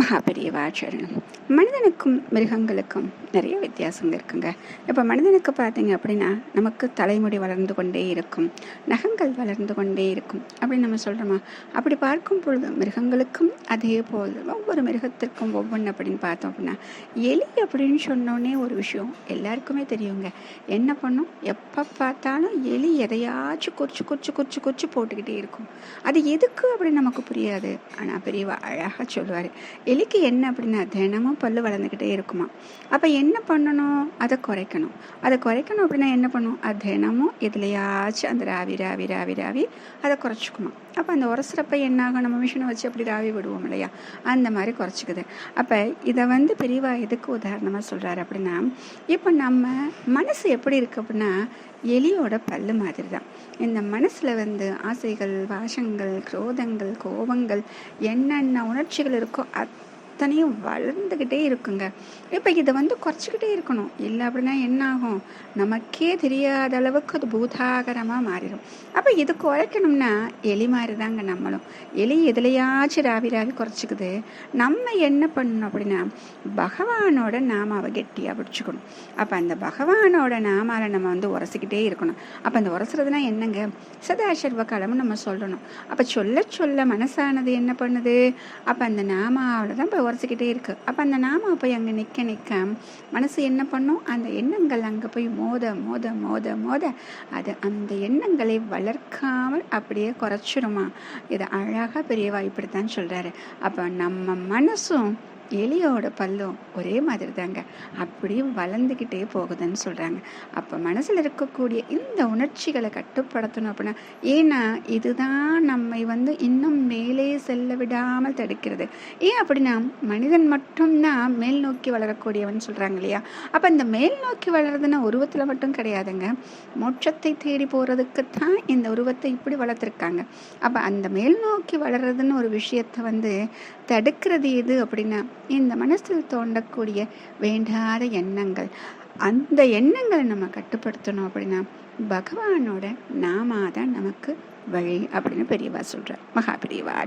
மகாபெரியவாச்சரணம். மனிதனுக்கும் மிருகங்களுக்கும் நிறைய வித்தியாசங்கள் இருக்குங்க. இப்போ மனிதனுக்கு பார்த்தீங்க அப்படின்னா நமக்கு தலைமுடி வளர்ந்து கொண்டே இருக்கும் நகங்கள் வளர்ந்து கொண்டே இருக்கும் அப்படின்னு நம்ம சொல்கிறோமா அப்படி பார்க்கும் பொழுது மிருகங்களுக்கும் அதே போல் ஒவ்வொரு மிருகத்திற்கும் ஒவ்வொன்று அப்படின்னு பார்த்தோம் அப்படின்னா எலி அப்படின்னு சொன்னோன்னே ஒரு விஷயம் எல்லாருக்குமே தெரியுங்க. என்ன பண்ணும்? எப்போ பார்த்தாலும் எலி எதையாச்சும் குறிச்சு குறிச்சு குறிச்சு குறிச்சு போட்டுக்கிட்டே இருக்கும். அது எதுக்கு அப்படின்னு நமக்கு புரியாது. ஆனால் பெரியவா அழகாக சொல்லுவார். எலிக்கு என்ன அப்படின்னா தினமும் பல்லு வளர்ந்துக்கிட்டே இருக்குமா. அப்போ என்ன பண்ணணும்? அதை குறைக்கணும். அதை குறைக்கணும் அப்படின்னா என்ன பண்ணும்? அது தினமும் எதுலையாச்சும் அந்த ராவி ராவி ராவி ராவி அதை குறைச்சிக்குமா அப்போ அந்த உரசுறப்ப என்னாகும்? நம்ம மிஷினை வச்சு அப்படி ராவி விடுவோம் இல்லையா? அந்த மாதிரி குறைச்சிக்குது. அப்போ இதை வந்து பெரியவா எதுக்கு உதாரணமாக சொல்கிறாரு அப்படின்னா இப்போ நம்ம மனசு எப்படி இருக்குது அப்படின்னா எலியோட பல்லு மாதிரி தான் இந்த மனசில் வந்து ஆசைகள் வாசங்கள் குரோதங்கள் கோபங்கள் என்னென்ன உணர்ச்சிகள் இருக்கோ அத்தனையும் வளர்ந்துக்கிட்டே இருக்குங்க. இப்போ இதை வந்து குறைச்சிக்கிட்டே இருக்கணும். இல்லை அப்படின்னா என்ன ஆகும் நமக்கே தெரியாத அளவுக்கு அது பூதாகரமாக மாறிடும். அப்போ இது குறைக்கணும்னா எலி மாதிரி தாங்க நம்மளும். எலி எதுலையாச்சும் ராவி ராவி குறைச்சிக்குது. நம்ம என்ன பண்ணணும் அப்படின்னா பகவானோட நாமாவை கெட்டியாக பிடிச்சிக்கணும். அப்போ அந்த பகவானோட நாமாவை நம்ம வந்து உரசிக்கிட்டே இருக்கணும். அப்போ அந்த உரசுறதுனா என்னங்க? சதாசர்வ காலம் நம்ம சொல்லணும். அப்போ சொல்ல சொல்ல மனசானது என்ன பண்ணுது? அப்போ அந்த நாமாவில் தான் இப்போ உரசிக்கிட்டே இருக்கு. அப்போ அந்த நாம போய் அங்கே நிற்க நிற்க மனசு என்ன பண்ணும்? அந்த எண்ணங்கள் அங்கே போய் மோத மோத மோத மோத அது அந்த எண்ணங்களை வளர்க்காமல் அப்படியே குறைச்சிருமா இதை அழகாக பெரியவா இப்படித்தான் சொல்கிறாரு அப்போ நம்ம மனசும் எலியோட பல்லும் ஒரே மாதிரி தாங்க அப்படியே வளர்ந்துக்கிட்டே போகுதுன்னு சொல்கிறாங்க அப்போ மனசில் இருக்கக்கூடிய இந்த உணர்ச்சிகளை கட்டுப்படுத்தணும் அப்படின்னா ஏன்னா இதுதான் நம்மை வந்து இன்னும் மேலே செல்ல விடாமல் தடுக்கிறது. ஏன் அப்படின்னா மனிதன் மட்டும்தான் மேல் நோக்கி வளரக்கூடியவன் சொல்கிறாங்க இல்லையா? அப்போ இந்த மேல் நோக்கி வளர்றதுன்னா உருவத்தில் மட்டும் கிடையாதுங்க. மோட்சத்தை தேடி போகிறதுக்கு தான் இந்த உருவத்தை இப்படி வளர்த்துருக்காங்க. அப்போ அந்த மேல் நோக்கி வளர்றதுன்னு ஒரு விஷயத்தை வந்து தடுக்கிறது எது அப்படின்னா இந்த மனசில் தோண்டக்கூடிய வேண்டாத எண்ணங்கள் அந்த எண்ணங்களை நம்ம கட்டுப்படுத்தணும் அப்படின்னா பகவானோட நாமாதான் நமக்கு வழி அப்படின்னு பெரியவா சொல்கிறார் மகா பெரியவா